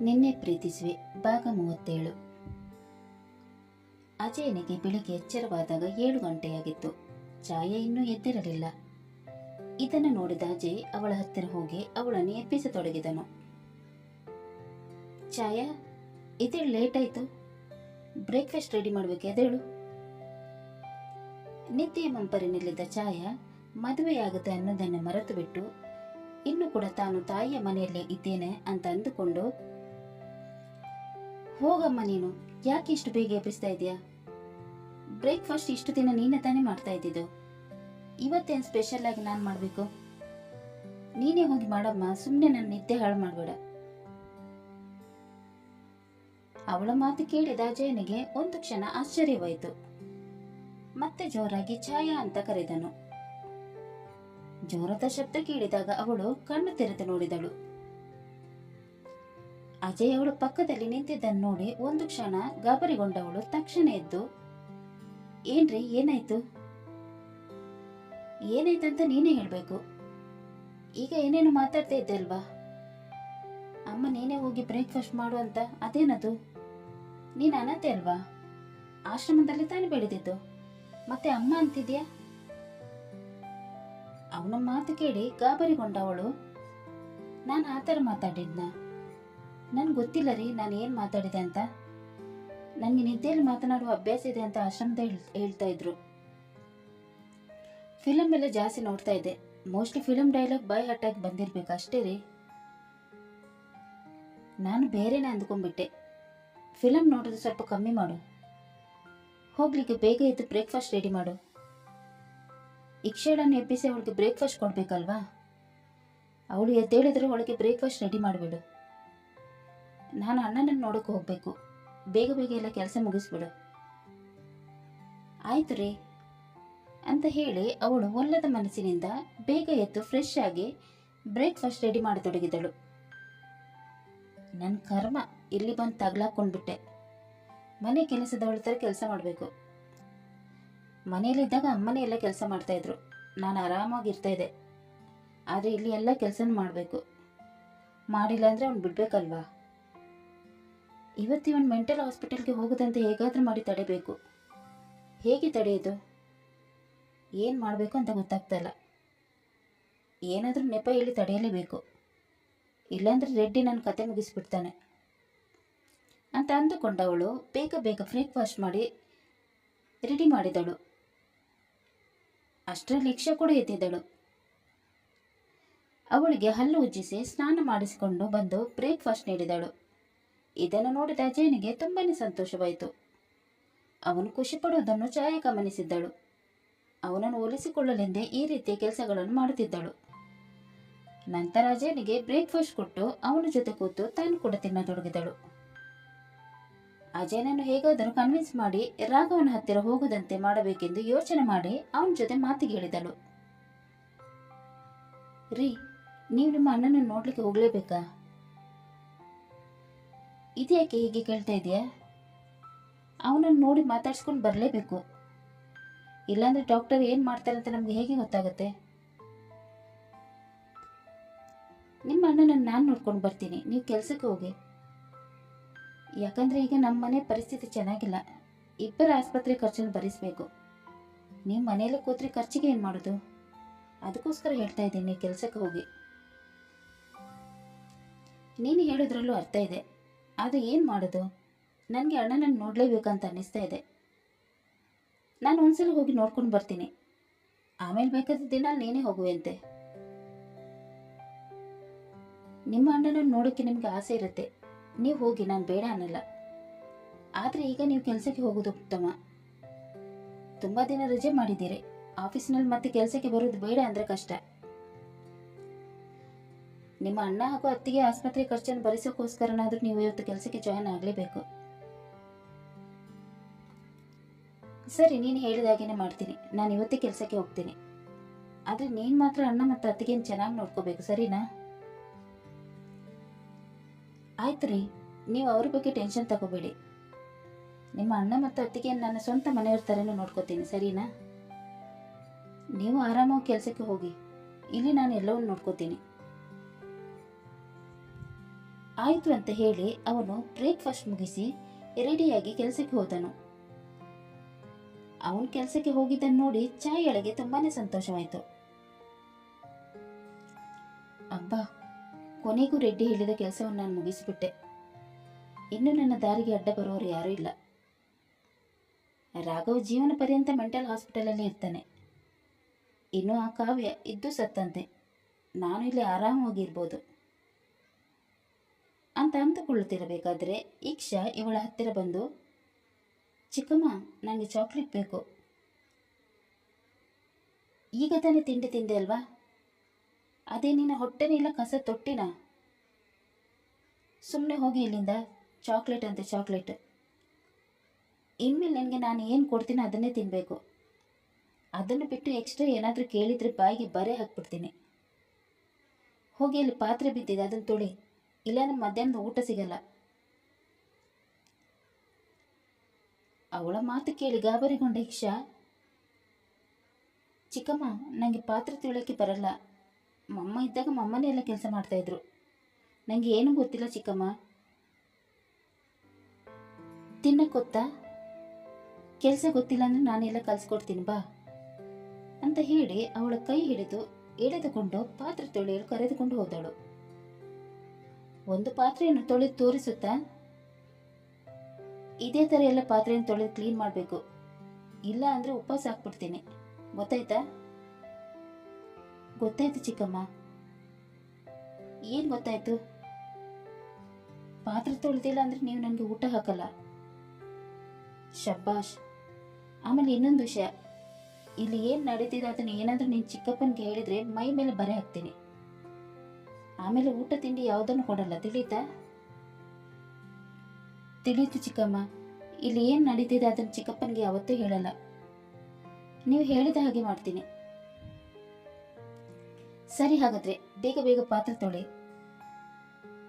ನಿನ್ನೆ ಪ್ರೀತಿಸುವೆ. ಭಾಗ ಮೂವತ್ತೇಳು. ಅಜಯನಿಗೆ ಬೆಳಿಗ್ಗೆ ಎಚ್ಚರವಾದಾಗ ಏಳು ಗಂಟೆಯಾಗಿತ್ತು. ಛಾಯೆ ಇನ್ನೂ ಎದ್ದಿರಲಿಲ್ಲ. ಇದನ್ನು ನೋಡಿದ ಅಜಯ್ ಅವಳ ಹತ್ತಿರ ಹೋಗಿ ಅವಳನ್ನು ಎಬ್ಬಿಸತೊಡಗಿದನು. ಛಾಯಾ, ಇದೇಳು ಲೇಟ್ ಆಯ್ತು ಬ್ರೇಕ್ಫಾಸ್ಟ್ ರೆಡಿ ಮಾಡಬೇಕು ಎದೇಳು ನಿತ್ಯ ಮಂಪರಿನಲ್ಲಿದ್ದ ಛಾಯಾ, ಮದುವೆಯಾಗುತ್ತೆ ಅನ್ನೋದನ್ನು ಮರೆತು ಬಿಟ್ಟು ಇನ್ನು ಕೂಡ ತಾನು ತಾಯಿಯ ಮನೆಯಲ್ಲೇ ಇದ್ದೇನೆ ಅಂತ ಅಂದುಕೊಂಡು ಹೋಗಮ್ಮ ನೀನು. ಯಾಕೆ ಇಷ್ಟು ಬೇಗ ಎಬ್ಬಿಸ್ತಾ ಇದೆಯಾ? ಬ್ರೇಕ್ಫಾಸ್ಟ್ ಇಷ್ಟು ದಿನ ನೀನೇ ತಾನೇ ಮಾಡ್ತಾ ಇದ್ದಿದ್ದು. ಇವತ್ತೇನು ಸ್ಪೆಷಲ್ ಆಗಿ ನಾನು ಮಾಡಬೇಕು? ನೀನೇ ಹೋಗಿ ಮಾಡಮ್ಮ. ಸುಮ್ಮನೆ ನನ್ನ ನಿದ್ದೆ ಹಾಳು ಮಾಡಬೇಡ. ಅವಳ ಮಾತು ಕೇಳಿದ ಅಜಯನಿಗೆ ಒಂದು ಕ್ಷಣ ಆಶ್ಚರ್ಯವಾಯಿತು. ಮತ್ತೆ ಜೋರಾಗಿ ಛಾಯಾ ಅಂತ ಕರೆದನು. ಜೋರದ ಶಬ್ದ ಕೇಳಿದಾಗ ಅವಳು ಕಣ್ಣು ತೆರೆದು ನೋಡಿದಳು. ಅಜಯ್ ಅವಳು ಪಕ್ಕದಲ್ಲಿ ನಿಂತಿದ್ದನ್ನು ನೋಡಿ ಒಂದು ಕ್ಷಣ ಗಾಬರಿಗೊಂಡವಳು ತಕ್ಷಣ ಎದ್ದು, ಏನ್ರಿ, ಏನಾಯ್ತು? ಏನಾಯ್ತಂತ ನೀನೇ ಹೇಳ್ಬೇಕು. ಈಗ ಏನೇನು ಮಾತಾಡ್ತಾ ಇದ್ದೆ ಅಲ್ವಾ? ಅಮ್ಮ, ನೀನೇ ಹೋಗಿ ಬ್ರೇಕ್ಫಾಸ್ಟ್ ಮಾಡು ಅಂತ. ಅದೇನದು? ನೀನು ಅನತೆ ಅಲ್ವಾ? ಆಶ್ರಮದಲ್ಲಿ ತಾನೇ ಬೆಳೆದಿದ್ದು. ಮತ್ತೆ ಅಮ್ಮ ಅಂತಿದ್ಯಾ? ಅವನ ಮಾತು ಕೇಳಿ ಗಾಬರಿಗೊಂಡವಳು. ನಾನು ಆ ಥರ ಮಾತಾಡಿದ್ನ? ನನ್ಗೆ ಗೊತ್ತಿಲ್ಲ ರೀ, ನಾನು ಏನು ಮಾತಾಡಿದೆ ಅಂತ. ನನಗೆ ನಿದ್ದೆಯಲ್ಲಿ ಮಾತನಾಡುವ ಅಭ್ಯಾಸ ಇದೆ ಅಂತ ಆಶ್ರಮದ ಹೇಳ್- ಹೇಳ್ತಾ ಇದ್ರು. ಫಿಲಮ್ ಎಲ್ಲ ಜಾಸ್ತಿ ನೋಡ್ತಾ ಇದ್ದೆ. ಮೋಸ್ಟ್ಲಿ ಫಿಲಮ್ ಡೈಲಾಗ್ ಬೈ ಹಟ್ಟಾಗಿ ಬಂದಿರಬೇಕು, ಅಷ್ಟೇ ರೀ. ನಾನು ಬೇರೆನೇ ಅಂದ್ಕೊಂಡ್ಬಿಟ್ಟೆ. ಫಿಲಮ್ ನೋಡೋದು ಸ್ವಲ್ಪ ಕಮ್ಮಿ ಮಾಡು. ಹೋಗ್ಲಿಕ್ಕೆ ಬೇಗ ಎದ್ದು ಬ್ರೇಕ್ಫಾಸ್ಟ್ ರೆಡಿ ಮಾಡು. ಇಕ್ಷೇಡನ್ನು ಎಬ್ಬಿಸಿ ಅವಳಿಗೆ ಬ್ರೇಕ್ಫಾಸ್ಟ್ ಕೊಡ್ಬೇಕಲ್ವಾ? ಅವಳು ಎದ್ದೇಳಿದ್ರೆ ಅವಳಿಗೆ ಬ್ರೇಕ್ಫಾಸ್ಟ್ ರೆಡಿ ಮಾಡಿಬಿಡು. ನಾನು ಅಣ್ಣನನ್ನು ನೋಡೋಕೆ ಹೋಗಬೇಕು. ಬೇಗ ಬೇಗ ಎಲ್ಲ ಕೆಲಸ ಮುಗಿಸ್ಬಿಡು. ಆಯ್ತು ರೀ, ಅಂತ ಹೇಳಿ ಅವಳು ಒಲ್ಲದ ಮನಸ್ಸಿನಿಂದ ಬೇಗ ಎದ್ದು ಫ್ರೆಶ್ ಆಗಿ ಬ್ರೇಕ್ಫಾಸ್ಟ್ ರೆಡಿ ಮಾಡತೊಡಗಿದಳು. ನನ್ನ ಕರ್ಮ, ಇಲ್ಲಿ ಬಂದು ತಗ್ಲಾಕೊಂಡ್ಬಿಟ್ಟೆ. ಮನೆ ಕೆಲಸದವಳ ಥರ ಕೆಲಸ ಮಾಡಬೇಕು. ಮನೆಯಲ್ಲಿದ್ದಾಗ ಅಮ್ಮನೇ ಎಲ್ಲ ಕೆಲಸ ಮಾಡ್ತಾಯಿದ್ರು ನಾನು ಆರಾಮಾಗಿರ್ತಾ ಇದ್ದೆ. ಆದರೆ ಇಲ್ಲಿ ಎಲ್ಲ ಕೆಲಸನೂ ಮಾಡಬೇಕು. ಮಾಡಿಲ್ಲ ಅಂದರೆ ಅವ್ನು ಬಿಡಬೇಕಲ್ವಾ? ಇವತ್ತು ಇವನು ಮೆಂಟಲ್ ಹಾಸ್ಪಿಟಲ್ಗೆ ಹೋಗೋದಂತೆ ಹೇಗಾದರೂ ಮಾಡಿ ತಡೆಯಬೇಕು ಹೇಗೆ ತಡೆಯೋದು? ಏನು ಮಾಡಬೇಕು ಅಂತ ಗೊತ್ತಾಗ್ತಾಯಿಲ್ಲ ಏನಾದರೂ ನೆಪ ಹೇಳಿ ತಡೆಯಲೇಬೇಕು. ಇಲ್ಲಾಂದರೆ ರೆಡ್ಡಿ ನನ್ನ ಕತೆ ಮುಗಿಸ್ಬಿಡ್ತಾನೆ. ಅಂತ ಅಂದುಕೊಂಡವಳು ಬೇಗ ಬೇಗ ಬ್ರೇಕ್ಫಾಸ್ಟ್ ಮಾಡಿ ರೆಡಿ ಮಾಡಿದಳು. ಅಷ್ಟರಲ್ಲಿ ಇಕ್ಷ ಕೂಡ ಎದ್ದಿದ್ದಳು ಅವಳಿಗೆ ಹಲ್ಲು ಉಜ್ಜಿಸಿ ಸ್ನಾನ ಮಾಡಿಸಿಕೊಂಡು ಬಂದು ಬ್ರೇಕ್ಫಾಸ್ಟ್ ನೀಡಿದಳು. ಇದನ್ನು ನೋಡಿದ ಅಜಯನಿಗೆ ತುಂಬಾನೇ ಸಂತೋಷವಾಯಿತು. ಅವನು ಖುಷಿಪಡುವುದನ್ನು ಛಾಯೆ ಗಮನಿಸಿದ್ದಳು. ಅವನನ್ನು ಒಲಿಸಿಕೊಳ್ಳಲೆಂದೇ ಈ ರೀತಿಯ ಕೆಲಸಗಳನ್ನು ಮಾಡುತ್ತಿದ್ದಳು. ನಂತರ ಅಜಯನಿಗೆ ಬ್ರೇಕ್ಫಾಸ್ಟ್ ಕೊಟ್ಟು ಅವನ ಜೊತೆ ಕೂತು ತಾನು ಕೂಡ ತಿನ್ನತೊಡಗಿದಳು. ಅಜಯನನ್ನು ಹೇಗಾದರೂ ಕನ್ವಿನ್ಸ್ ಮಾಡಿ ರಾಘವನ ಹತ್ತಿರ ಹೋಗದಂತೆ ಮಾಡಬೇಕೆಂದು ಯೋಚನೆ ಮಾಡಿ ಅವನ ಜೊತೆ ಮಾತಿಗೆ ಹೇಳಿದಳು. ರೀ, ನೀವು ನಿಮ್ಮ ಅಣ್ಣನನ್ನು ನೋಡ್ಲಿಕ್ಕೆ ಹೋಗ್ಲೇಬೇಕಾ? ಇದ್ಯಾಕೆ ಹೀಗೆ ಕೇಳ್ತಾ ಇದೆಯಾ? ಅವನನ್ನು ನೋಡಿ ಮಾತಾಡ್ಸ್ಕೊಂಡು ಬರಲೇಬೇಕು. ಇಲ್ಲಾಂದರೆ ಡಾಕ್ಟರ್ ಏನು ಮಾಡ್ತಾರೆ ಅಂತ ನಮಗೆ ಹೇಗೆ ಗೊತ್ತಾಗುತ್ತೆ? ನಿಮ್ಮ ಅಣ್ಣನನ್ನು ನಾನು ನೋಡ್ಕೊಂಡು ಬರ್ತೀನಿ. ನೀವು ಕೆಲಸಕ್ಕೆ ಹೋಗಿ. ಯಾಕಂದರೆ ಈಗ ನಮ್ಮ ಮನೆ ಪರಿಸ್ಥಿತಿ ಚೆನ್ನಾಗಿಲ್ಲ. ಇಬ್ಬರ ಆಸ್ಪತ್ರೆ ಖರ್ಚನ್ನು ಭರಿಸಬೇಕು. ನೀವು ಮನೆಯಲ್ಲೇ ಕೂತ್ರೆ ಖರ್ಚಿಗೆ ಏನು ಮಾಡೋದು? ಅದಕ್ಕೋಸ್ಕರ ಹೇಳ್ತಾ ಇದ್ದೀನಿ, ಕೆಲಸಕ್ಕೆ ಹೋಗಿ. ನೀನು ಹೇಳೋದ್ರಲ್ಲೂ ಅರ್ಥ ಇದೆ. ಆದರೆ ಏನು ಮಾಡೋದು? ನನಗೆ ಅಣ್ಣನನ್ನು ನೋಡಲೇಬೇಕಂತ ಅನ್ನಿಸ್ತಾ ಇದೆ. ನಾನು ಒಂದ್ಸಲ ಹೋಗಿ ನೋಡ್ಕೊಂಡು ಬರ್ತೀನಿ. ಆಮೇಲೆ ಬೇಕಾದ ದಿನ ನೀನೇ ಹೋಗುವಂತೆ. ನಿಮ್ಮ ಅಣ್ಣನನ್ನು ನೋಡೋಕ್ಕೆ ನಿಮಗೆ ಆಸೆ ಇರುತ್ತೆ. ನೀವು ಹೋಗಿ, ನಾನು ಬೇಡ ಅನ್ನಲ್ಲ. ಆದರೆ ಈಗ ನೀವು ಕೆಲಸಕ್ಕೆ ಹೋಗೋದು ಉತ್ತಮ. ತುಂಬ ದಿನ ರಜೆ ಮಾಡಿದ್ದೀರಿ. ಆಫೀಸ್ನಲ್ಲಿ ಮತ್ತೆ ಕೆಲಸಕ್ಕೆ ಬರೋದು ಬೇಡ ಅಂದರೆ ಕಷ್ಟ. ನಿಮ್ಮ ಅಣ್ಣ ಹಾಗೂ ಅತ್ತಿಗೆ ಆಸ್ಪತ್ರೆ ಖರ್ಚನ್ನು ಭರಿಸೋಕ್ಕೋಸ್ಕರನಾದರೂ ನೀವು ಇವತ್ತು ಕೆಲಸಕ್ಕೆ ಜಾಯ್ನ್ ಆಗಲೇಬೇಕು. ಸರಿ, ನೀನು ಹೇಳಿದಾಗೇನೆ ಮಾಡ್ತೀನಿ. ನಾನು ಇವತ್ತೇ ಕೆಲಸಕ್ಕೆ ಹೋಗ್ತೀನಿ. ಆದರೆ ನೀನು ಮಾತ್ರ ಅಣ್ಣ ಮತ್ತು ಅತ್ತಿಗೆನ ಚೆನ್ನಾಗಿ ನೋಡ್ಕೋಬೇಕು, ಸರಿನಾ? ಆಯ್ತು ರೀ, ನೀವು ಅವ್ರ ಬಗ್ಗೆ ಟೆನ್ಷನ್ ತಗೋಬೇಡಿ. ನಿಮ್ಮ ಅಣ್ಣ ಮತ್ತು ಅತ್ತಿಗೆ ನನ್ನ ಸ್ವಂತ ಮನೆಯವ್ರ ಥರನೂ ನೋಡ್ಕೋತೀನಿ, ಸರಿನಾ? ನೀವು ಆರಾಮಾಗಿ ಕೆಲಸಕ್ಕೆ ಹೋಗಿ, ಇಲ್ಲಿ ನಾನು ಎಲ್ಲವನ್ನು ನೋಡ್ಕೋತೀನಿ. ಆಯಿತು ಅಂತ ಹೇಳಿ ಅವನು ಬ್ರೇಕ್ಫಾಸ್ಟ್ ಮುಗಿಸಿ ರೆಡಿಯಾಗಿ ಕೆಲಸಕ್ಕೆ ಹೋದನು. ಅವನು ಕೆಲಸಕ್ಕೆ ಹೋಗಿದ್ದನ್ನು ನೋಡಿ ಚಾಯೊಳಗೆ ತುಂಬಾನೇ ಸಂತೋಷವಾಯಿತು. ಅಬ್ಬಾ, ಕೊನೆಗೂ ರೆಡ್ಡಿ ಹೇಳಿದ ಕೆಲಸವನ್ನು ನಾನು ಮುಗಿಸಿಬಿಟ್ಟೆ. ಇನ್ನು ನನ್ನ ದಾರಿಗೆ ಅಡ್ಡ ಬರೋರು ಯಾರೂ ಇಲ್ಲ. ರಾಘವ್ ಜೀವನ ಪರ್ಯಂತ ಮೆಂಟಲ್ ಹಾಸ್ಪಿಟಲಲ್ಲಿ ಇರ್ತಾನೆ. ಇನ್ನು ಆ ಕಾವ್ಯ ಇದ್ದು ಸತ್ತಂತೆ. ನಾನು ಇಲ್ಲಿ ಆರಾಮವಾಗಿರ್ಬೋದು ಅಂತ ಅಂದುಕೊಳ್ಳುತ್ತಿರಬೇಕಾದ್ರೆ ಈಕ್ಷಾ ಇವಳ ಹತ್ತಿರ ಬಂದು, ಚಿಕ್ಕಮ್ಮ ನನಗೆ ಚಾಕ್ಲೇಟ್ ಬೇಕು. ಈಗ ತಾನೇ ತಿಂಡಿ ತಿಂದೆ ಅಲ್ವಾ? ಅದೇ ನಿನ್ನ ಹೊಟ್ಟೆನಿಲ್ಲ ಕಸ ತೊಟ್ಟಿನ? ಸುಮ್ಮನೆ ಹೋಗಿ ಇಲ್ಲಿಂದ ಚಾಕ್ಲೇಟ್ ಅಂತೆ ಚಾಕ್ಲೇಟ್ ಇನ್ಮೇಲೆ ನನಗೆ ನಾನು ಏನು ಕೊಡ್ತೀನಿ ಅದನ್ನೇ ತಿನ್ನಬೇಕು ಅದನ್ನು ಬಿಟ್ಟು ಎಕ್ಸ್ಟ್ರಾ ಏನಾದರೂ ಕೇಳಿದರೆ ಬಾಯಿಗೆ ಬರೆ ಹಾಕ್ಬಿಡ್ತೀನಿ. ಹೋಗಿ ಅಲ್ಲಿ ಪಾತ್ರೆ ಬಿದ್ದಿದೆ ಅದನ್ನು ತೊಳಿ. ಇಲ್ಲ ನಮ್ಮ ಮಧ್ಯಾಹ್ನದ ಊಟ ಸಿಗಲ್ಲ. ಅವಳ ಮಾತು ಕೇಳಿ ಗಾಬರಿಗೊಂಡ ಇಕ್ಷಾ, ಚಿಕ್ಕಮ್ಮ ನನಗೆ ಪಾತ್ರೆ ತೊಳೆಯೋಕ್ಕೆ ಬರಲ್ಲ. ಮಮ್ಮ ಇದ್ದಾಗ ಮಮ್ಮನೇ ಎಲ್ಲ ಕೆಲಸ ಮಾಡ್ತಾಯಿದ್ರು ನನಗೆ ಏನು ಗೊತ್ತಿಲ್ಲ ಚಿಕ್ಕಮ್ಮ. ತಿನ್ನಕ್ಕೆ ಗೊತ್ತಾ ಕೆಲಸ ಗೊತ್ತಿಲ್ಲ ಅಂದರೆ ನಾನೆಲ್ಲ ಕಲಿಸ್ಕೊಡ್ತೀನಿ, ಬಾ. ಅಂತ ಹೇಳಿ ಅವಳ ಕೈ ಹಿಡಿದು ಎಳೆದುಕೊಂಡು ಪಾತ್ರೆ ತೊಳೆಯಲು ಕರೆದುಕೊಂಡು ಹೋದಳು. ಒಂದು ಪಾತ್ರೆಯನ್ನು ತೊಳೆದು ತೋರಿಸುತ್ತಾ? ಇದೇ ಥರ ಎಲ್ಲ ಪಾತ್ರೆಯನ್ನು ತೊಳೆದು ಕ್ಲೀನ್ ಮಾಡಬೇಕು. ಇಲ್ಲ ಅಂದರೆ ಉಪವಾಸ ಹಾಕ್ಬಿಡ್ತೀನಿ. ಗೊತ್ತಾಯ್ತಾ? ಗೊತ್ತಾಯ್ತು ಚಿಕ್ಕಮ್ಮ. ಏನು ಗೊತ್ತಾಯ್ತು? ಪಾತ್ರೆ ತೊಳೆದಿಲ್ಲ ಅಂದರೆ ನೀವು ನನಗೆ ಊಟ ಹಾಕಲ್ಲ. ಶಬ್ಬಾಷ್. ಆಮೇಲೆ ಇನ್ನೊಂದು ವಿಷಯ. ಇಲ್ಲಿ ಏನು ನಡೀತಿದೆ ಅದನ್ನು ಏನಾದರೂ ನೀನು ಚಿಕ್ಕಪ್ಪನಿಗೆ ಹೇಳಿದರೆ ಮೈ ಮೇಲೆ ಬರೆ ಹಾಕ್ತೀನಿ. ಆಮೇಲೆ ಊಟ ತಿಂಡಿ ಯಾವುದನ್ನು ಕೊಡಲ್ಲ, ತಿಳಿತಾ? ತಿಳಿತು ಚಿಕ್ಕಮ್ಮ. ಇಲ್ಲಿ ಏನು ನಡೀತಿದೆ ಅದನ್ನು ಚಿಕ್ಕಪ್ಪನಿಗೆ ಯಾವತ್ತೂ ಹೇಳಲ್ಲ. ನೀವು ಹೇಳಿದ ಹಾಗೆ ಮಾಡ್ತೀನಿ. ಸರಿ ಹಾಗಾದ್ರೆ, ಬೇಗ ಬೇಗ ಪಾತ್ರೆ ತೊಳಿ.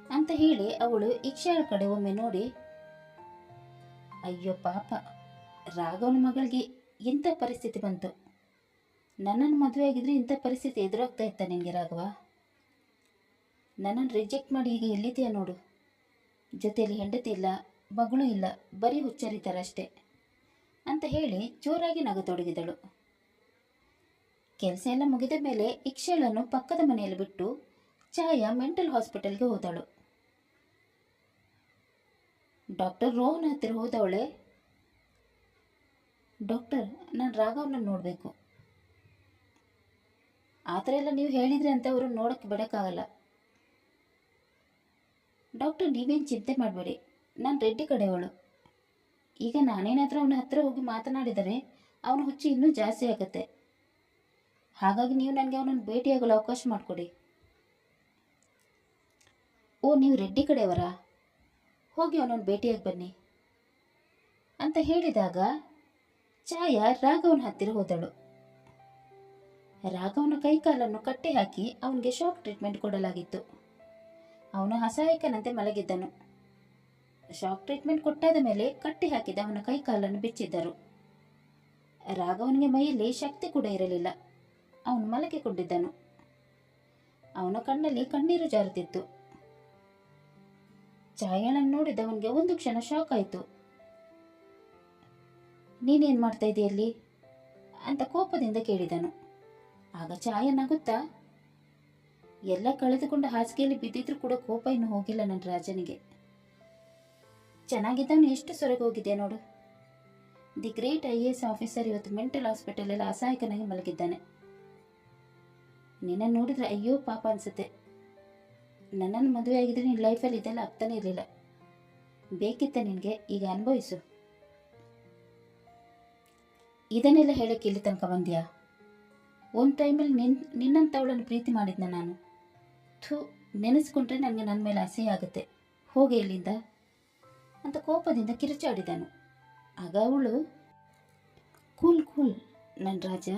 ಅಂತ ಹೇಳಿ ಅವಳು ಇಕ್ಷಾಳ ಕಡೆ ಒಮ್ಮೆ ನೋಡಿ, ಅಯ್ಯೋ ಪಾಪ, ರಾಘವನ ಮಗಳಿಗೆ ಇಂಥ ಪರಿಸ್ಥಿತಿ ಬಂತು? ನನ್ನನ್ನು ಮದುವೆ ಆಗಿದ್ರೆ ಇಂಥ ಪರಿಸ್ಥಿತಿ ಎದುರಾಗ್ತಾ ಇತ್ತ ನಿನಗೆ ರಾಘವ? ನನ್ನನ್ನು ರಿಜೆಕ್ಟ್ ಮಾಡಿ ಈಗ ಎಲ್ಲಿದೆಯಾ ನೋಡು. ಜೊತೆಯಲ್ಲಿ ಹೆಂಡತಿ ಇಲ್ಲ, ಮಗಳು ಇಲ್ಲ, ಬರೀ ಹುಚ್ಚರಿತಾರಷ್ಟೇ ಅಂತ ಹೇಳಿ ಜೋರಾಗಿ ನಗತೊಡಗಿದಳು ಕೆಲಸ ಎಲ್ಲ ಮುಗಿದ ಮೇಲೆ ಇಕ್ಷಳನ್ನು ಪಕ್ಕದ ಮನೆಯಲ್ಲಿ ಬಿಟ್ಟು ಛಾಯಾ ಮೆಂಟಲ್ ಹಾಸ್ಪಿಟಲ್ಗೆ ಹೋದಳು. ಡಾಕ್ಟರ್ ರೋಹನ್ ಹತ್ತಿರ ಹೋದವಳೆ, ಡಾಕ್ಟರ್, ನಾನು ರಾಘವನ ನೋಡಬೇಕು. ಆ ಥರ ಎಲ್ಲ ನೀವು ಹೇಳಿದ್ರಿ ಅಂತ ಅವರು ನೋಡೋಕ್ಕೆ ಬಿಡೋಕ್ಕಾಗಲ್ಲ. ಡಾಕ್ಟರ್ ನೀವೇನು ಚಿಂತೆ ಮಾಡಬೇಡಿ. ನಾನು ರೆಡ್ಡಿ ಕಡೆಯವಳು. ಈಗ ನಾನೇನಾದರೂ ಅವನ ಹತ್ರ ಹೋಗಿ ಮಾತನಾಡಿದರೆ ಅವನ ಹುಚ್ಚು ಇನ್ನೂ ಜಾಸ್ತಿ ಆಗುತ್ತೆ. ಹಾಗಾಗಿ ನೀವು ನನಗೆ ಅವನನ್ನು ಭೇಟಿಯಾಗಲು ಅವಕಾಶ ಮಾಡಿಕೊಡಿ. ಓ, ನೀವು ರೆಡ್ಡಿ ಕಡೆಯವರಾ? ಹೋಗಿ ಅವನನ್ನು ಭೇಟಿಯಾಗಿ ಬನ್ನಿ. ಅಂತ ಹೇಳಿದಾಗ ಛಾಯಾ ರಾಘವನ ಹತ್ತಿರ ಹೋದಳು. ರಾಘವನ ಕೈಕಾಲನ್ನು ಕಟ್ಟಿ ಹಾಕಿ ಅವನಿಗೆ ಶಾಕ್ ಟ್ರೀಟ್ಮೆಂಟ್ ಕೊಡಲಾಗಿತ್ತು. ಅವನು ಅಸಹಾಯಕನಂತೆ ಮಲಗಿದ್ದನು. ಶಾಕ್ ಟ್ರೀಟ್ಮೆಂಟ್ ಕೊಟ್ಟಾದ ಮೇಲೆ ಕಟ್ಟಿ ಹಾಕಿದ ಅವನ ಕೈಕಾಲನ್ನು ಬಿಚ್ಚಿದ್ದರು. ರಾಘವನಿಗೆ ಮೈಯಲ್ಲಿ ಶಕ್ತಿ ಕೂಡ ಇರಲಿಲ್ಲ. ಅವನು ಮಲಗಿಕೊಂಡಿದ್ದನು. ಅವನ ಕಣ್ಣಲ್ಲಿ ಕಣ್ಣೀರು ಜಾರುತ್ತಿತ್ತು. ಛಾಯಾಳನ್ನು ನೋಡಿದವನಿಗೆ ಒಂದು ಕ್ಷಣ ಶಾಕ್ ಆಯಿತು. ನೀನೇನು ಮಾಡ್ತಾ ಇದೆಯಲ್ಲಿ? ಅಂತ ಕೋಪದಿಂದ ಕೇಳಿದನು. ಆಗ ಛಾಯ ನಗುತ್ತಾ ಎಲ್ಲ ಕಳೆದುಕೊಂಡು ಹಾಸಿಗೆಯಲ್ಲಿ ಬಿದ್ದಿದ್ರು ಕೂಡ ಕೋಪ ಇನ್ನು ಹೋಗಿಲ್ಲ ನನ್ನ ರಾಜನಿಗೆ. ಚೆನ್ನಾಗಿದ್ದವನು ಎಷ್ಟು ಸೊರಗೋಗಿದೆ ನೋಡು. The great I A S officer ಇವತ್ತು ಮೆಂಟಲ್ ಹಾಸ್ಪಿಟಲಲ್ಲಿ ಅಸಹಾಯಕನಾಗಿ ಮಲಗಿದ್ದಾನೆ. ನಿನ್ನ ನೋಡಿದ್ರೆ ಅಯ್ಯೋ ಪಾಪ ಅನ್ಸುತ್ತೆ. ನನ್ನನ್ನು ಮದುವೆ ಆಗಿದ್ರೆ ನಿನ್ನ ಲೈಫಲ್ಲಿ ಇದೆಲ್ಲ ಆಗ್ತಾನೆ ಇರಲಿಲ್ಲ. ಬೇಕಿತ್ತ ನಿನಗೆ, ಈಗ ಅನುಭವಿಸು. ಇದನ್ನೆಲ್ಲ ಹೇಳಕ್ಕೆ ಇಲ್ಲಿ ತನಕ ಬಂದ್ಯಾ? ಒಂದು ಟೈಮಲ್ಲಿ ನಿನ್, ನಿನ್ನಂಥವಳನ್ನು ಪ್ರೀತಿ ಮಾಡಿದ್ನ ನಾನು. ಥೂ ನೆನೆಸ್ಕೊಂಡ್ರೆ ನನಗೆ ನನ್ನ ಮೇಲೆ ಅಸಹ್ಯ ಆಗುತ್ತೆ. ಹೋಗಿ ಇಲ್ಲಿಂದ ಅಂತ ಕೋಪದಿಂದ ಕಿರುಚಾಡಿದನು. ಆಗ ಅವಳು, ಕೂಲ್ ಕೂಲ್ ನನ್ನ ರಾಜ.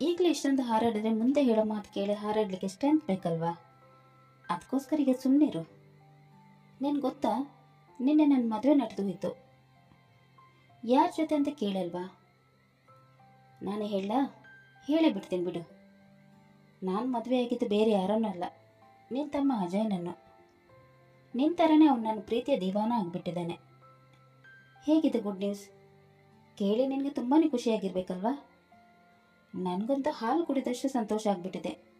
ಈಗಲೇ ಇಷ್ಟೊಂದು ಹಾರಾಡಿದ್ರೆ ಮುಂದೆ ಹೇಳೋ ಮಾತು ಕೇಳಿ ಹಾರಾಡಲಿಕ್ಕೆ ಸ್ಟ್ರೆಂತ್ ಬೇಕಲ್ವಾ? ಅದಕ್ಕೋಸ್ಕರ ಈಗ ಸುಮ್ಮನಿರು ನೀನು ಗೊತ್ತಾ? ನಿನ್ನೆ ನನ್ನ ಮದುವೆ ನಡೆದು ಹೋಯಿತು. ಯಾರ ಜೊತೆ ಅಂತ ಕೇಳಲ್ವಾ? ನಾನು ಹೇಳ ಹೇಳೇ ಬಿಡ್ತೀನಿ ಬಿಡು. ನಾನು ಮದುವೆ ಆಗಿದ್ದು ಬೇರೆ ಯಾರನ್ನೂ ಅಲ್ಲ. ನಿನ್ನ ತಮ್ಮ ಅಜಯನನ್ನು. ನಿನ್ನ ಥರನೇ ಅವನು ನನ್ನ ಪ್ರೀತಿಯ ದೀವಾನ ಆಗಿಬಿಟ್ಟಿದ್ದಾನೆ. ಹೇಗಿದೆ ಗುಡ್ ನ್ಯೂಸ್ ಕೇಳಿ ನಿನಗೆ ತುಂಬಾ ಖುಷಿಯಾಗಿರ್ಬೇಕಲ್ವಾ? ನನಗಂತೂ ಹಾಲು ಕುಡಿದಷ್ಟು ಸಂತೋಷ ಆಗಿಬಿಟ್ಟಿದೆ.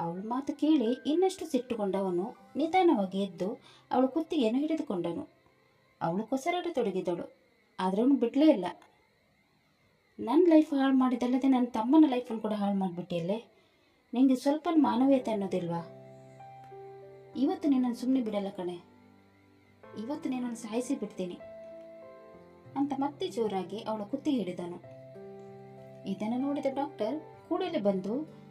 ಅವಳ ಮಾತು ಕೇಳಿ ಇನ್ನಷ್ಟು ಸಿಟ್ಟುಕೊಂಡವನು ನಿಧಾನವಾಗಿ ಎದ್ದು ಅವಳು ಕುತ್ತಿಗೆಯನ್ನು ಹಿಡಿದುಕೊಂಡನು. ಅವಳು ಕೊಸರಾಡತೊಡಗಿದಳು ಆದ್ರೂ ಬಿಡಲೇ ಇಲ್ಲ. ನನ್ನ ಲೈಫ್ ಹಾಳು ಮಾಡಿದ್ದಲ್ಲದೆ ನನ್ನ ತಮ್ಮನ ಲೈಫನ್ನು ಕೂಡ ಹಾಳು ಮಾಡಿಬಿಟ್ಟಿಯಲ್ಲೇ ನಿನಗೆ ಸ್ವಲ್ಪ ಮಾನವೀಯತೆ ಅನ್ನೋದಿಲ್ವಾ? ಇವತ್ತು ನಿನ್ನನ್ನು ಸುಮ್ಮನೆ ಬಿಡಲ್ಲ ಕಣೆ. ಇವತ್ತು ನಿನ್ನನ್ನು ಸಾಯಿಸಿ ಬಿಡ್ತೀನಿ. ಅಂತ ಮತ್ತೆ ಜೋರಾಗಿ ಅವಳ ಕುತ್ತಿ ಹಿಡಿದನು ಇದನ್ನು ನೋಡಿದ ಡಾಕ್ಟರ್ ಕೂಡಲೇ ಬಂದು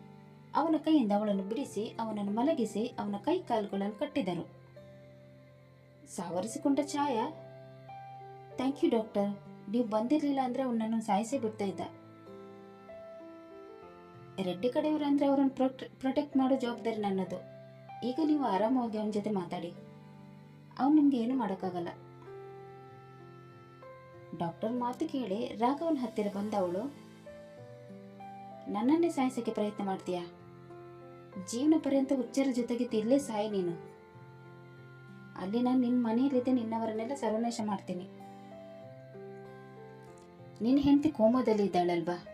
ಅವನ ಕೈಯಿಂದ ಅವಳನ್ನು ಬಿಡಿಸಿ, ಅವನನ್ನು ಮಲಗಿಸಿ, ಅವನ ಕೈ ಕಾಲುಗಳನ್ನು ಕಟ್ಟಿದರು. ಸಾವರಿಸಿಕೊಂಡ ಛಾಯಾ ಥ್ಯಾಂಕ್ ಯು ಡಾಕ್ಟರ್ ನೀವು ಬಂದಿರಲಿಲ್ಲ ಅಂದರೆ ಅವನನ್ನು ಸಾಯಿಸಿ ಬಿಡ್ತಾ ಇದ್ದ. ರೆಡ್ಡಿ ಕಡೆಯವರು ಅಂದರೆ ಅವರನ್ನು ಪ್ರೊಟೆಕ್ಟ್ ಮಾಡೋ ಜವಾಬ್ದಾರಿ ನನ್ನದು. ಈಗ ನೀವು ಆರಾಮವಾಗಿ ಅವನ ಜೊತೆ ಮಾತಾಡಿ. ಅವನು ನಿಮ್ಗೆ ಏನು ಮಾಡೋಕ್ಕಾಗಲ್ಲ. ಡಾಕ್ಟರ್ ಮಾತು ಕೇಳಿ ರಾಘವನ್ ಹತ್ತಿರ ಬಂದವಳು ನನ್ನನ್ನೇ ಸಾಯಿಸೋಕ್ಕೆ ಪ್ರಯತ್ನ ಮಾಡ್ತೀಯಾ? ಜೀವನ ಪರ್ಯಂತ ಹುಚ್ಚರ ಜೊತೆಗೆ ತಿರ್ಲೇ ಸಾಯಿ ನೀನು. ಅಲ್ಲಿ ನಾನು ನಿನ್ನ ಮನೆಯಲ್ಲಿದ್ದೆ ನಿನ್ನವರನ್ನೆಲ್ಲ ಸರ್ವನಾಶ ಮಾಡ್ತೀನಿ. ನಿನ್ನ ಹೆಂಡತಿ ಕೋಮದಲ್ಲಿ ಇದ್ದಾಳಲ್ವಾ?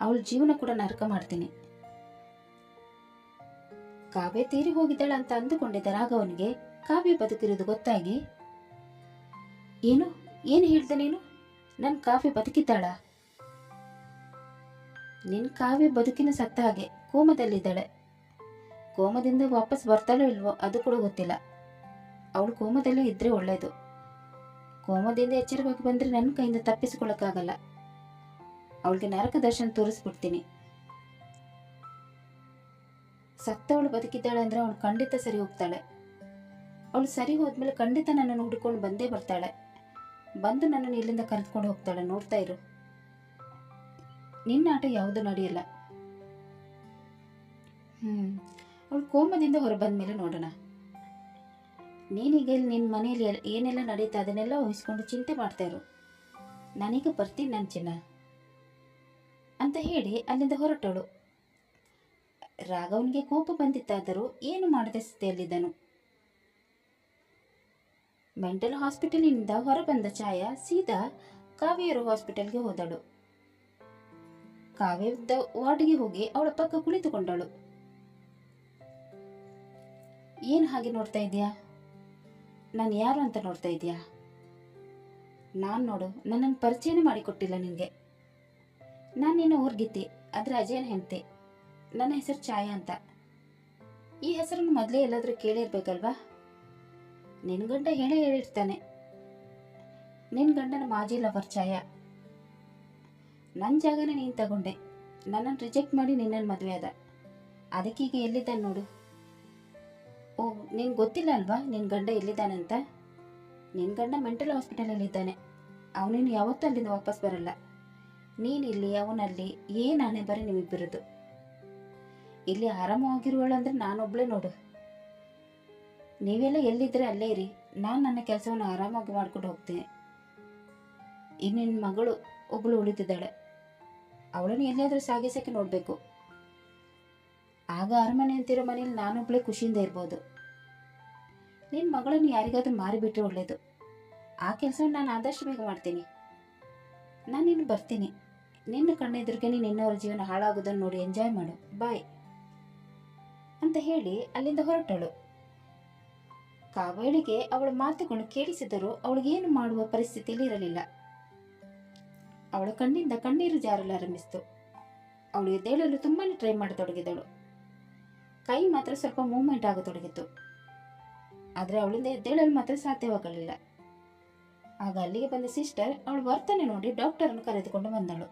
ಅವಳ ಜೀವನ ಕೂಡ ನರಕ ಮಾಡ್ತೀನಿ. ಕಾವ್ಯ ತೀರಿ ಹೋಗಿದ್ದಾಳ ಅಂತ ಅಂದುಕೊಂಡಿದ್ದ ರಾಘವನಿಗೆ. ಕಾವ್ಯ ಬದುಕಿರೋದು ಗೊತ್ತಾಗಿ ಏನು? ಏನು ಹೇಳ್ದೆ ನೀನು? ನನ್ನ ಕಾವ್ಯ ಬದುಕಿದ್ದಾಳ? ನಿನ್ನ ಕಾವ್ಯ ಬದುಕಿನ ಸತ್ತ ಹಾಗೆ ಕೋಮದಲ್ಲಿದ್ದಾಳೆ ಕೋಮದಿಂದ ವಾಪಸ್ ಬರ್ತಾಳೋ ಇಲ್ವೋ ಅದು ಕೂಡ ಗೊತ್ತಿಲ್ಲ. ಅವಳು ಕೋಮದಲ್ಲೇ ಇದ್ರೆ ಒಳ್ಳೇದು. ಕೋಮದಿಂದ ಎಚ್ಚರವಾಗಿ ಬಂದರೆ ನನ್ನ ಕೈಯಿಂದ ತಪ್ಪಿಸಿಕೊಳ್ಳಕ್ಕಾಗಲ್ಲ. ಅವಳಿಗೆ ನರಕ ದರ್ಶನ ತೋರಿಸ್ಬಿಡ್ತೀನಿ. ಸತ್ತವಳು ಬದುಕಿದ್ದಾಳೆ ಅಂದ್ರೆ ಅವಳು ಖಂಡಿತ ಸರಿ ಹೋಗ್ತಾಳೆ. ಅವಳು ಸರಿ ಹೋದ್ಮೇಲೆ ಖಂಡಿತ ನನ್ನನ್ನು ಹುಡ್ಕೊಂಡು ಬಂದೇ ಬರ್ತಾಳೆ. ಬಂದು ನನ್ನನ್ನು ಇಲ್ಲಿಂದ ಕರೆದುಕೊಂಡು ಹೋಗ್ತಾಳೆ. ನೋಡ್ತಾ ಇರು. ನಿನ್ನ ಆಟ ಯಾವುದು ನಡೆಯಲ್ಲ. ಹ್ಞೂ ಅವಳು ಕೋಮದಿಂದ ಹೊರಬಂದ ಮೇಲೆ ನೋಡೋಣ. ನೀನೀಗ ಇಲ್ಲಿ ನಿನ್ನ ಮನೆಯಲ್ಲಿ ಏನೆಲ್ಲ ನಡೀತಾ ಅದನ್ನೆಲ್ಲ ಊಹಿಸ್ಕೊಂಡು ಚಿಂತೆ ಮಾಡ್ತಾಯಿರು ನಾನೀಗ ಬರ್ತೀನಿ ನನ್ನ ಚಿನ್ನ. ಅಂತ ಹೇಳಿ ಅಲ್ಲಿಂದ ಹೊರಟಳು ರಾಘವನಿಗೆ ಕೋಪ ಬಂದಿತ್ತಾದರೂ ಏನು ಮಾಡದೆ ಸ್ಥಿತಿಯಲ್ಲಿದ್ದನು. ಮೆಂಟಲ್ ಹಾಸ್ಪಿಟಲಿನಿಂದ ಹೊರಬಂದ ಛಾಯಾ ಸೀದಾ ಕಾವೇರು ಹಾಸ್ಪಿಟಲ್ಗೆ ಹೋದಳು. ಕಾವ್ಯದ ವಾರ್ಡ್ಗೆ ಹೋಗಿ ಅವಳ ಪಕ್ಕ ಕುಳಿತುಕೊಂಡಳು. ಏನು ಹಾಗೆ ನೋಡ್ತಾ ಇದೀಯಾ ನಾನು ಯಾರು ಅಂತ ನೋಡ್ತಾ ಇದೀಯಾ ನಾನು ನೋಡು, ನನ್ನನ್ನು ಪರಿಚಯನೇ ಮಾಡಿಕೊಟ್ಟಿಲ್ಲ ನಿನಗೆ. ನಾನು ನಿನ್ನ ಊರ್ಗಿತ್ತಿ ಆದರೆ ಅಜಯನ ಹೆಂಡತಿ. ನನ್ನ ಹೆಸರು ಛಾಯಾ ಅಂತ. ಈ ಹೆಸರನ್ನು ಮೊದಲೇ ಎಲ್ಲಾದರೂ ಕೇಳಿರ್ಬೇಕಲ್ವಾ ನಿನ್ನ ಗಂಡ ಹೇಳೇ ಹೇಳಿರ್ತಾನೆ. ನಿನ್ನ ಗಂಡನ ಮಾಜಿ ಲವರ್ ಛಾಯಾ. ನನ್ನ ಜಾಗನೇ ನೀನು ತಗೊಂಡೆ. ನನ್ನನ್ನು ರಿಜೆಕ್ಟ್ ಮಾಡಿ ನಿನ್ನನ್ನು ಮದುವೆ ಆದ. ಅದಕ್ಕೀಗ ಎಲ್ಲಿದ್ದಾನೆ ನೋಡು. ಓ ನಿನ್ಗೆ ಗೊತ್ತಿಲ್ಲ ಅಲ್ವಾ ನಿನ್ನ ಗಂಡ ಎಲ್ಲಿದ್ದಾನಂತ? ನಿನ್ನ ಗಂಡ ಮೆಂಟಲ್ ಹಾಸ್ಪಿಟಲಲ್ಲಿದ್ದಾನೆ. ಅವನೇನು ಯಾವತ್ತೂ ಅಲ್ಲಿಂದ ವಾಪಸ್ ಬರಲ್ಲ. ನೀನಿಲ್ಲಿ, ಅವನಲ್ಲಿ ಏನಾಣೆ ಬರೀ ನಿಮ್ಮಿಬ್ಬರದು ಇಲ್ಲಿ ಆರಾಮವಾಗಿರುವಳು ಅಂದರೆ ನಾನೊಬ್ಬಳೇ ನೋಡು. ನೀವೆಲ್ಲ ಎಲ್ಲಿದ್ರೆ ಅಲ್ಲೇ ಇರಿ. ನಾನು ನನ್ನ ಕೆಲಸವನ್ನು ಆರಾಮಾಗಿ ಮಾಡ್ಕೊಂಡು ಹೋಗ್ತೀನಿ. ಇನ್ನು ನಿನ್ನ ಮಗಳು ಒಬ್ಬಳು ಉಳಿತಿದ್ದಾಳೆ ಅವಳನ್ನು ಎಲ್ಲಿಯಾದರೂ ಸಾಗಿಸೋಕ್ಕೆ ನೋಡಬೇಕು. ಆಗ ಅರಮನೆ ಅಂತಿರೋ ಮನೇಲಿ ನಾನೊಬ್ಳೆ ಖುಷಿಯಿಂದ ಇರ್ಬೋದು. ನಿನ್ನ ಮಗಳನ್ನು ಯಾರಿಗಾದ್ರೂ ಮಾರಿಬಿಟ್ರೆ ಒಳ್ಳೇದು. ಆ ಕೆಲಸವನ್ನು ನಾನು ಆದಷ್ಟು ಬೇಗ ಮಾಡ್ತೀನಿ. ನಾನು ನೀನು ಬರ್ತೀನಿ. ನಿನ್ನ ಕಣ್ಣೆದುರಿಗೆ ನಿನ್ನವರ ಜೀವನ ಹಾಳಾಗೋದನ್ನು ನೋಡಿ ಎಂಜಾಯ್ ಮಾಡು. ಬಾಯ್ ಅಂತ ಹೇಳಿ ಅಲ್ಲಿಂದ ಹೊರಟಳು. ಕಾವೇಳಿಗೆ ಅವಳ ಮಾತುಗಳು ಕೇಳಿಸಿದರೂ ಅವಳಿಗೇನು ಮಾಡುವ ಪರಿಸ್ಥಿತಿಯಲ್ಲಿ ಇರಲಿಲ್ಲ. ಅವಳ ಕಣ್ಣಿಂದ ಕಣ್ಣೀರು ಜಾರಲಾರಂಭಿಸಿತು ಅವಳು ಎದ್ದೇಳಲು ತುಂಬಾ ಟ್ರೈ ಮಾಡತೊಡಗಿದಳು. ಕೈ ಮಾತ್ರ ಸ್ವಲ್ಪ ಮೂವ್ಮೆಂಟ್ ಆಗತೊಡಗಿತು ಆದರೆ ಅವಳಿಂದ ಎದ್ದೇಳಲು ಮಾತ್ರ ಸಾಧ್ಯವಾಗಲಿಲ್ಲ. ಆಗ ಅಲ್ಲಿಗೆ ಬಂದ ಸಿಸ್ಟರ್ ಅವಳು ವರ್ತನೆ ನೋಡಿ ಡಾಕ್ಟರನ್ನು ಕರೆದುಕೊಂಡು ಬಂದಳು.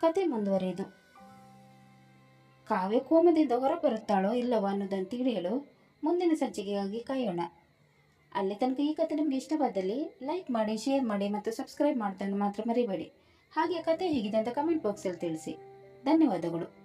ಕತೆ ಮುಂದುವರೆಯದು ಕಾವ್ಯ ಕೋಮದಿಂದ ಹೊರಬರುತ್ತಾಳೋ ಇಲ್ಲವೋ ಅನ್ನೋದನ್ನು ತಿಳಿಯಲು ಮುಂದಿನ ಸಂಚಿಕೆಗಾಗಿ ಕಾಯೋಣ. ಅಲ್ಲಿ ತನಕ ಈ ಕತೆ ನಿಮಗೆ ಇಷ್ಟವಾದಲ್ಲಿ ಲೈಕ್ ಮಾಡಿ, ಶೇರ್ ಮಾಡಿ ಮತ್ತು ಸಬ್ಸ್ಕ್ರೈಬ್ ಮಾಡೋದನ್ನು ಮಾತ್ರ ಮರಿಬೇಡಿ. ಹಾಗೆ ಕತೆ ಹೇಗಿದೆ ಅಂತ ಕಮೆಂಟ್ ಬಾಕ್ಸಲ್ಲಿ ತಿಳಿಸಿ. ಧನ್ಯವಾದಗಳು.